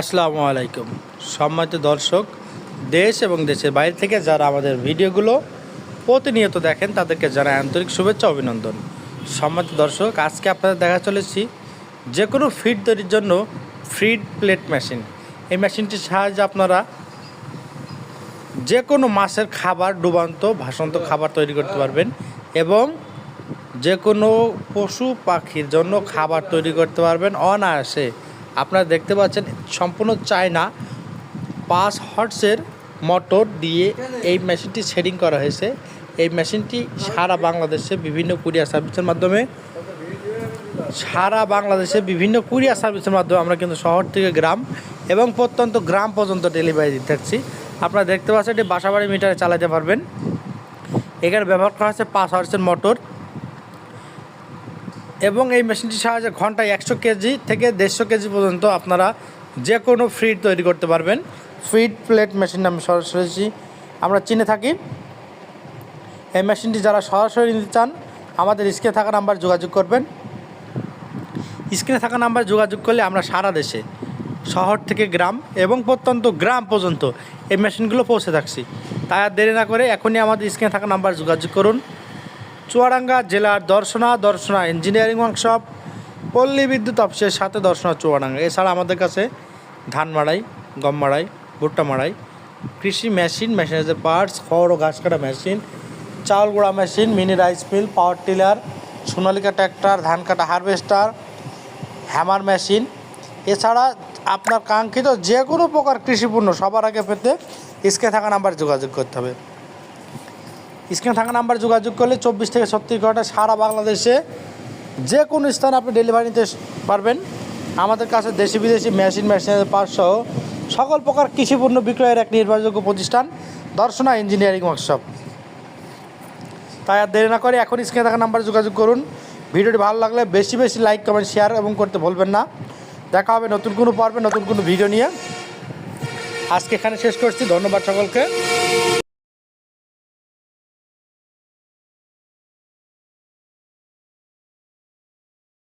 আসসালামু আলাইকুম। সম্মানিত দর্শক, দেশ এবং দেশের বাইরে থেকে যারা আমাদের ভিডিওগুলো প্রতিনিয়ত দেখেন, তাদেরকে জানাই আন্তরিক শুভেচ্ছা অভিনন্দন। সম্মানিত দর্শক, আজকে আপনাদের দেখা চলেছি যে কোনো ফিড তৈরির জন্য ফিড প্লেট মেশিন এই মেশিনটির সাহায্যে আপনারা যে কোনো মাছের খাবার, ডুবান্ত, ভাসন্ত খাবার তৈরি করতে পারবেন এবং যে কোনো পশু পাখির জন্য খাবার তৈরি করতে পারবেন। অনায়াসে আপনারা দেখতে পাচ্ছেন সম্পূর্ণ চায়না পাঁচ হর্সের মোটর দিয়ে এই মেশিনটি শেডিং করা হয়েছে। এই মেশিনটি সারা বাংলাদেশে বিভিন্ন কুরিয়ার সার্ভিসের মাধ্যমে, সারা বাংলাদেশে বিভিন্ন কুরিয়ার সার্ভিসের মাধ্যমে আমরা কিন্তু শহর থেকে গ্রাম এবং প্রত্যন্ত গ্রাম পর্যন্ত ডেলিভারি দিতে থাকছি। আপনারা দেখতে পাচ্ছেন এটি বাসাবাড়ি মিটারে চালাতে পারবেন। এখানে ব্যবহার করা হচ্ছে পাঁচ হর্সের মোটর এবং এই মেশিনটির সাহায্যে ঘন্টায় একশো কেজি থেকে দেড়শো কেজি পর্যন্ত আপনারা যে কোনো ফিড তৈরি করতে পারবেন। ফিড প্লেট মেশিন নামে সরাসরি আমরা চিনে থাকি। এই মেশিনটি যারা সরাসরি নিতে চান, আমাদের স্ক্রিনে থাকা নাম্বার যোগাযোগ করবেন। স্ক্রিনে থাকা নাম্বার যোগাযোগ করলে আমরা সারা দেশে, শহর থেকে গ্রাম এবং প্রত্যন্ত গ্রাম পর্যন্ত এই মেশিনগুলো পৌঁছে থাকছি। তাই আর দেরি না করে এখনই আমাদের স্ক্রিনে থাকা নাম্বার যোগাযোগ করুন। চুয়াডাঙ্গা জেলার দর্শনা দর্শনা ইঞ্জিনিয়ারিং ওয়ার্কশপ পল্লী বিদ্যুৎ অফিসের সাথে দর্শনা চুয়াডাঙ্গা। এছাড়া আমাদের কাছে ধান মাড়াই গম মাড়াই ভুট্টা মাড়াই কৃষি মেশিন মেশিনারি পার্টস খড় ও ঘাস কাটা মেশিন চাউল গুঁড়া machine mini rice mill power tiller Sonalika tractor ধান কাটা হারভেস্টার হ্যামার মেশিন এছাড়া আপনার কাঙ্ক্ষিত যে কোনো প্রকার কৃষিপণ্য সবার আগে পেতে স্কে থাকা নাম্বার যোগাযোগ করতে হবে। স্ক্রিনে থাকা নাম্বার যোগাযোগ করলে চব্বিশ থেকে ছত্রিশ ঘণ্টা সারা বাংলাদেশে যে কোনো স্থানে আপনি ডেলিভারি নিতে পারবেন। আমাদের কাছে দেশি বিদেশি মেশিন মেশিনের পার্ট সহ সকল প্রকার কৃষিপণ্য বিক্রয়ের এক নির্ভরযোগ্য প্রতিষ্ঠান, দর্শনা ইঞ্জিনিয়ারিং ওয়ার্কশপ তাই আর দেরি না করে এখন স্ক্রিনে থাকা নাম্বারে যোগাযোগ করুন। ভিডিওটি ভালো লাগলে বেশি বেশি লাইক কমেন্ট শেয়ার এবং করতে ভুলবেন না। দেখা হবে নতুন কোনো পর্বে, নতুন কোনো ভিডিও নিয়ে। আজকে এখানে শেষ করছি। ধন্যবাদ সকলকে।